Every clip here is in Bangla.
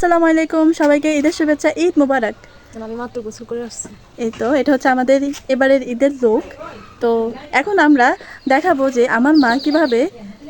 আসসালামু আলাইকুম সবাইকে ঈদের শুভেচ্ছা ঈদ মুবারক। আমি মাত্র গোসল করে আসছি। এই তো এটা হচ্ছে আমাদের এবারের ঈদের লোক তো এখন আমরা দেখাবো যে আমার মা কীভাবে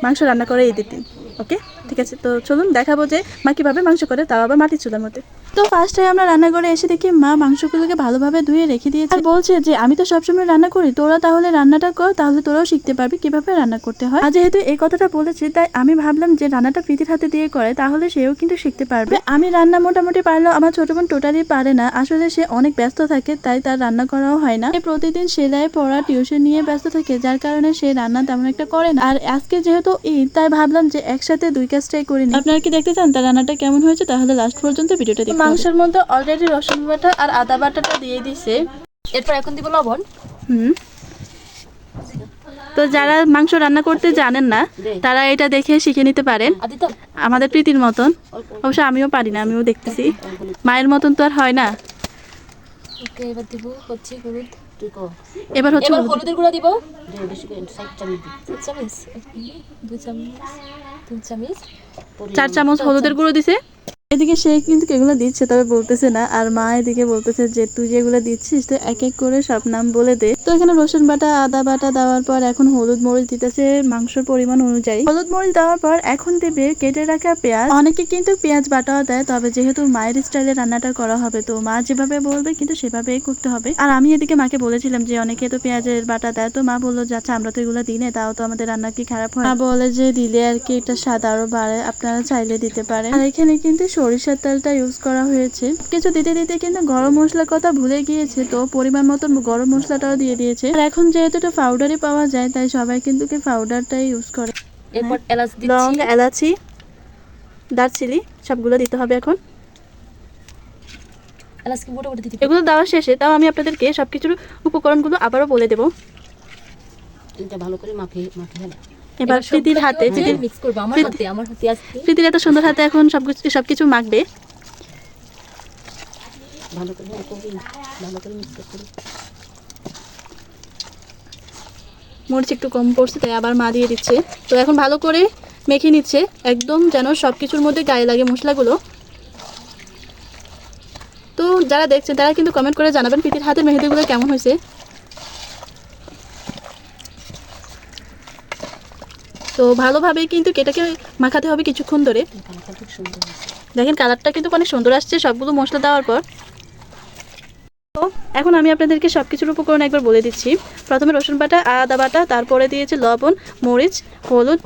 মাংস রান্না করে ঈদের দিন ওকে? ঠিক আছে তো চলুন দেখাবো যে মা কীভাবে মাংস করে তাও আবার মাটির চুলার মধ্যে। তো ফার্স্ট ফার্স্টে আমরা রান্না করে এসে দেখি মা মাংসগুলোকে ভালোভাবে ধুয়ে রেখে দিয়েছে। আর বলছে যে, আমি তো সবসময় রান্না করি, তোরা তাহলে রান্নাটা কর, তাহলে তোরাও শিখতে পারবি কীভাবে রান্না করতে হয়। আর যেহেতু এই কথাটা বলেছে, তাই আমি ভাবলাম যে, রান্নাটা প্রীতির হাতে দিয়ে করে, তাহলে সেও কিন্তু শিখতে পারবে। আমি রান্না মোটামুটি পারলেও আমার ছোট বোন টোটালি পারে না। আসলে সে অনেক ব্যস্ত থাকে, তাই তার রান্না করাও হয় না। প্রতিদিন সেলাই পড়া টিউশন নিয়ে ব্যস্ত থাকে, যার কারণে সে রান্না তেমন একটা করে না। আর আজকে যেহেতু ঈদ, তাই ভাবলাম যে, একসাথে দুই কাজটাই করি আপনারা কি দেখতে চান? তার রান্নাটা কেমন হয়েছে? তাহলে লাস্ট পর্যন্ত ভিডিওটা দেখুন। মাংসের মধ্যে অলরেডি রসুন বাটা আর আদা বাটাটা দিয়ে দিছে। এরপর এখন দিব লবণ। হুম। তো যারা মাংস রান্না করতে জানেন না তারা এটা দেখে শিখে নিতে পারেন। আমাদের প্রীতির মতন। অবশ্য আমিও পারি না আমিও দেখতেছি। মায়ের মতন তো আর হয় না। এবার দিব হচ্ছে হলুদ। এবার হচ্ছে হলুদের গুঁড়া দিব। চামচ চামচ। চার চামচ হলুদের গুঁড়ো দিছে। এদিকে সে কিন্তু এগুলো দিচ্ছে, তবে বলতেছে না। আর মা এদিকে বলতেছে যে, তুই যেগুলো দিচ্ছিস তো এক এক করে সব নাম বলে দে। তো এখানে রসুন বাটা, আদা বাটা দেওয়ার পর এখন হলুদ মরিচ দিতেছে মাংসের পরিমাণ অনুযায়ী। হলুদ মরিচ দেওয়ার পর এখন দেবে কেটে রাখা পেঁয়াজ। অনেকে কিন্তু পেঁয়াজ বাটাও দেয়, তবে যেহেতু মায়ের স্টাইলে রান্নাটা করা হবে, তো মা যেভাবে বলবে কিন্তু সেভাবেই করতে হবে। আর আমি এদিকে মাকে বলেছিলাম যে, অনেকে তো পেঁয়াজের বাটা দেয়। তো মা বলল যে আচ্ছা আমরা তো এগুলো দিই না, তাও তো আমাদের রান্না কি খারাপ হয়? মা বলে যে, দিলে আর কি এটা স্বাদ আরও বাড়ে, আপনারা চাইলে দিতে পারেন। আর এখানে কিন্তু সরিষার তেলটা ইউজ করা হয়েছে। কিছু দিতে দিতে কিন্তু গরম মশলার কথা ভুলে গিয়েছে তো পরিমাণ মতন গরম মশলাটাও দিয়ে দিয়েছে। আর এখন যেহেতু এটা পাউডারই পাওয়া যায় তাই সবাই কিন্তু কি পাউডারটাই ইউজ করে। এরপর এলাচ লং এলাচি দারচিনি সবগুলো দিতে হবে এখন। এলাচ কি মোটামুটি দিতে এগুলো দেওয়া শেষে তাও আমি আপনাদেরকে সবকিছুর উপকরণগুলো আবারও বলে দেবো। এটা ভালো করে মাখিয়ে মাখিয়ে এবার প্রীতির হাতে মিক্স করব আমার হাতে আমার হাতে আজকে। প্রীতির এত সুন্দর হাতে এখন সবকিছু সবকিছু মাখবে। ভালো করে ভালো করে মিক্স করে মরিচ একটু কম পড়ছে তাই আবার মা দিয়ে দিচ্ছে। তো এখন ভালো করে মেখে নিচ্ছে একদম যেন সব কিছুর মধ্যে গায়ে লাগে মশলাগুলো। তো যারা দেখছেন তারা কিন্তু কমেন্ট করে জানাবেন প্রীতির হাতের মেহেদিগুলো কেমন হয়েছে। তো ভালোভাবেই কিন্তু এটাকে মাখাতে হবে কিছুক্ষণ ধরে। দেখেন কালারটা কিন্তু অনেক সুন্দর আসছে, সবগুলো মশলা দেওয়ার পর। তো এখন আমি আপনাদেরকে সব কিছুর উপকরণ একবার বলে দিচ্ছি। প্রথমে রসুন বাটা, আদা বাটা, তারপরে দিয়েছি লবণ, মরিচ, হলুদ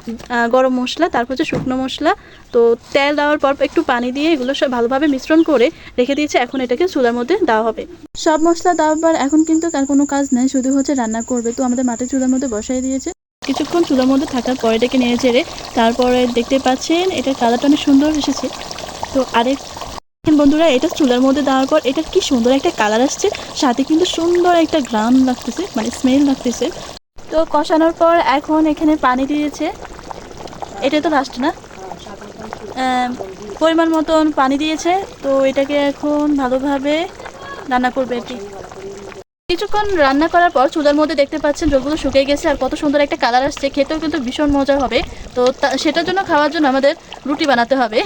গরম মশলা, তারপর হচ্ছে শুকনো মশলা। তো তেল দেওয়ার পর একটু পানি দিয়ে এগুলো সব ভালোভাবে মিশ্রণ করে রেখে দিয়েছি। এখন এটাকে চুলার মধ্যে দেওয়া হবে। সব মশলা দেওয়ার পর এখন কিন্তু আর কোনো কাজ নেই, শুধু হচ্ছে রান্না করবে। তো আমাদের মাটির চুলার মধ্যে বসাই দিয়েছে। কিছুক্ষণ চুলার মধ্যে থাকার পরে এটাকে নিয়ে ছেড়ে তারপরে দেখতে পাচ্ছেন এটার কালারটা অনেক সুন্দর এসেছে। তো আরেক বন্ধুরা, এটা চুলার মধ্যে দেওয়ার পর এটা কি সুন্দর একটা কালার আসছে। সাথে কিন্তু সুন্দর একটা গ্রাম লাগতেছে মানে স্মেল লাগতেছে। তো কষানোর পর এখন এখানে পানি দিয়েছে। এটা তো লাস্ট না? পরিমাণ মতন পানি দিয়েছে। তো এটাকে এখন ভালোভাবে রান্না করবে এটি কিছুক্ষণ রান্না করার পর চুলার মধ্যে দেখতে পাচ্ছেন জলগুলো শুকিয়ে গেছে আর কত সুন্দর একটা কালার আসছে। খেতেও কিন্তু ভীষণ মজা হবে। তো তা- সেটার জন্য খাওয়ার জন্য আমাদের রুটি বানাতে হবে।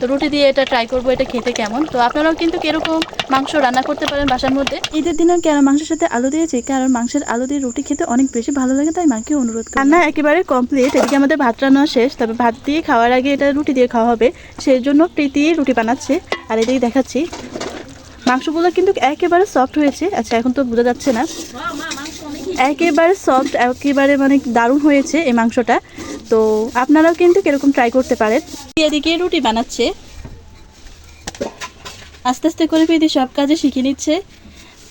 তো রুটি দিয়ে এটা ট্রাই করব এটা খেতে কেমন। তো আপনারাও কিন্তু কীরকম মাংস রান্না করতে পারেন বাসার মধ্যে। ঈদের দিনে কেন মাংসের সাথে আলু দিয়েছি কারণ মাংসের আলু দিয়ে রুটি খেতে অনেক বেশি ভালো লাগে তাই মাকে অনুরোধ করি রান্না একেবারে কমপ্লিট এদিকে আমাদের ভাত রান্না শেষ তবে ভাত দিয়ে খাওয়ার আগে এটা রুটি দিয়ে খাওয়া হবে। সেই জন্য প্রীতি রুটি বানাচ্ছে। আর এদিকে দেখাচ্ছি মাংসগুলো কিন্তু একেবারে সফট হয়েছে। আচ্ছা এখন তো বোঝা যাচ্ছে না। একেবারে সফট একেবারে মানে দারুণ হয়েছে এই মাংসটা। তো আপনারাও কিন্তু কীরকম ট্রাই করতে পারেন। এদিকে রুটি বানাচ্ছে। আস্তে আস্তে করে প্রীতি সব কাজে শিখে নিচ্ছে।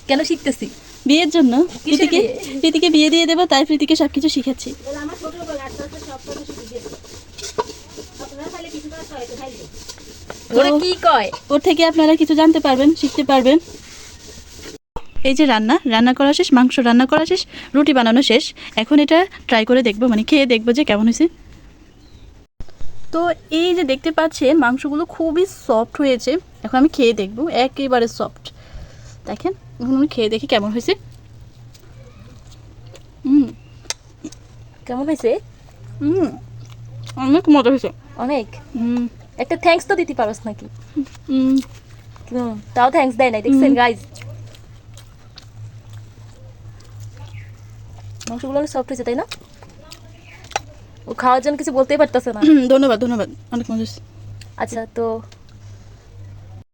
কেন শিখতেছি? বিয়ের জন্য প্রীতিকে প্রীতিকে বিয়ে দিয়ে দেবো তাই প্রীতিকে সব কিছু শিখাচ্ছি ওরা কি কয়? ওর থেকে আপনারা কিছু জানতে পারবেন শিখতে পারবেন। এই যে রান্না রান্না করা শেষ মাংস রান্না করা শেষ রুটি বানানো শেষ। এখন এটা ট্রাই করে দেখব মানে খেয়ে দেখব যে কেমন হয়েছে। তো এই যে দেখতে পাচ্ছেন মাংসগুলো খুবই সফট হয়েছে। এখন আমি খেয়ে দেখব একেবারে সফট দেখেন এখন আমি খেয়ে দেখি কেমন হয়েছে। হুম কেমন হয়েছে? হুম অনেক মজা হয়েছে। অনেক? হুম একটা থ্যাঙ্কস তো দিতে পারোস নাকি? হুম, তাও থ্যাঙ্কস দেয় নাই দেখছেন গাইজ মাংসগুলো অনেক সফট হয়েছে তাই না? ও খাওয়ার জন্য কিছু বলতেই পারতেছে না। ধন্যবাদ ধন্যবাদ অনেক মজা আচ্ছা তো